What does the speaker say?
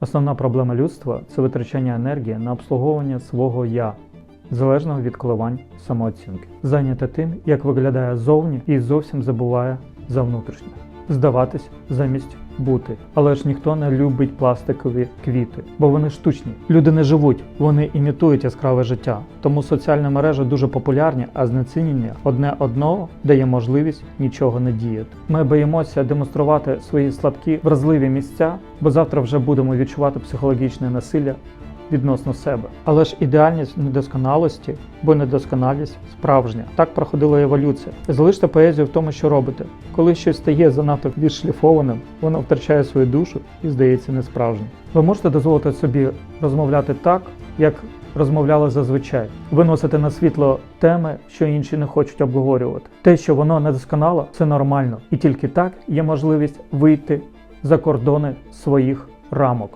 Основна проблема людства це витрачання енергії на обслуговування свого я, залежного від коливань самооцінки, зайнята тим, як виглядає зовні, і зовсім забуває за внутрішнє. Здаватись замість бути. Але ж ніхто не любить пластикові квіти, бо вони штучні. Люди не живуть, вони імітують яскраве життя. Тому соціальні мережі дуже популярні, а знецінення одне одного дає можливість нічого не діяти. Ми боїмося демонструвати свої слабкі, вразливі місця, бо завтра вже будемо відчувати психологічне насилля відносно себе. Але ж ідеальність недосконалості, бо недосконалість справжня. Так проходила еволюція. Залиште поезію в тому, що робите. Коли щось стає занадто відшліфованим, воно втрачає свою душу і здається несправжнім. Ви можете дозволити собі розмовляти так, як розмовляли зазвичай, виносити на світло теми, що інші не хочуть обговорювати. Те, що воно недосконало, це нормально, і тільки так є можливість вийти за кордони своїх рамок.